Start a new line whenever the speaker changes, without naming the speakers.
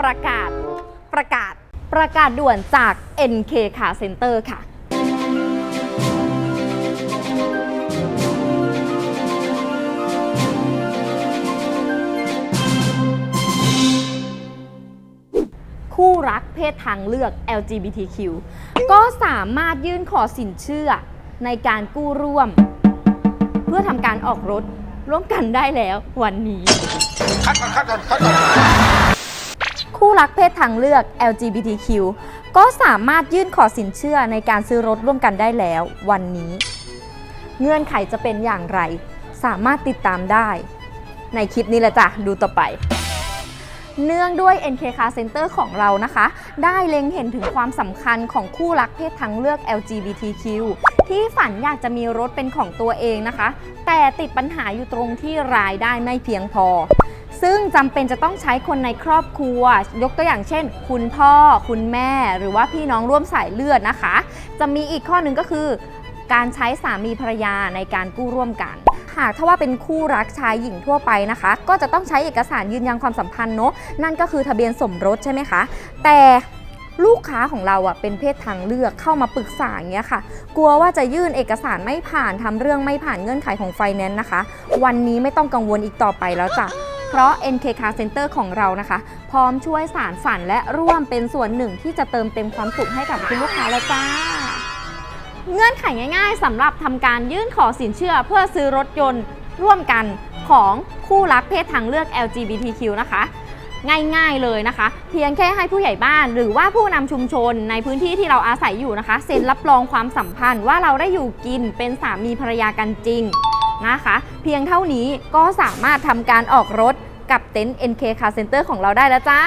ประกาศ ประกาศ ประกาศด่วนจาก NK Car Center ค่ะ คู่รักเพศทางเลือก LGBTQ ก็สามารถยื่นขอสินเชื่อในการกู้ร่วม เพื่อทำการออกรถร่วมกันได้แล้ววันนี้
คัดก่อนคัดก่อนคัดก่อน
รักเพศทางเลือก LGBTQ ก็สามารถยื่นขอสินเชื่อในการซื้อรถร่วมกันได้แล้ววันนี้ เงื่อนไขจะเป็นอย่างไร สามารถติดตามได้ ในคลิปนี้แหละจ้ะ ดูต่อไปเนื่องด้วย NK Car Center ของเรานะคะ ได้เล็งเห็นถึงความสำคัญของคู่รักเพศทางเลือก LGBTQ ที่ฝันอยากจะมีรถเป็นของตัวเองนะคะ แต่ติดปัญหาอยู่ตรงที่รายได้ไม่เพียงพอ ซึ่งจำเป็นจะต้องใช้คนในครอบครัว ยกตัวอย่างเช่น คุณพ่อ คุณแม่ หรือว่าพี่น้องร่วมสายเลือดนะคะ จะมีอีกข้อหนึ่งก็คือ การใช้สามีภรรยาในการกู้ร่วมกัน หากถ้าว่าเป็นคู่รักชายหญิงทั่วไปนะคะ ก็จะต้องใช้เอกสารยืนยันความสัมพันธ์เนาะนั่นก็คือทะเบียนสมรสใช่ไหมคะ แต่ลูกค้าของเราอะเป็นเพศทางเลือกเข้ามาปรึกษาอย่างเงี้ยค่ะ กลัวว่าจะยื่นเอกสารไม่ผ่านทำเรื่องไม่ผ่านเงื่อนไขของไฟแนนซ์นะคะ วันนี้ไม่ต้องกังวลอีกต่อไปแล้วจ้ะ เพราะ NK Car Center ของเรานะคะ พร้อมช่วยสารฝันและร่วมเป็นส่วนหนึ่งที่จะเติมเต็มความสุขให้กับคุณลูกค้าแล้วจ้า เงื่อนไขง่ายๆสำหรับทำการยื่นขอสินเชื่อเพื่อซื้อรถยนต์ร่วมกันของคู่รักเพศทางเลือก LGBTQ นะคะง่ายๆเลยนะคะ เพียงแค่ให้ผู้ใหญ่บ้านหรือว่าผู้นำชุมชนในพื้นที่ที่เราอาศัยอยู่นะคะ เซ็นรับรองความสัมพันธ์ว่าเราได้อยู่กินเป็นสามีภรรยากันจริงนะคะ เพียงเท่านี้ก็สามารถทำการออกรถ กับเต็นท์ NK Car Center ของเราได้แล้วจ้า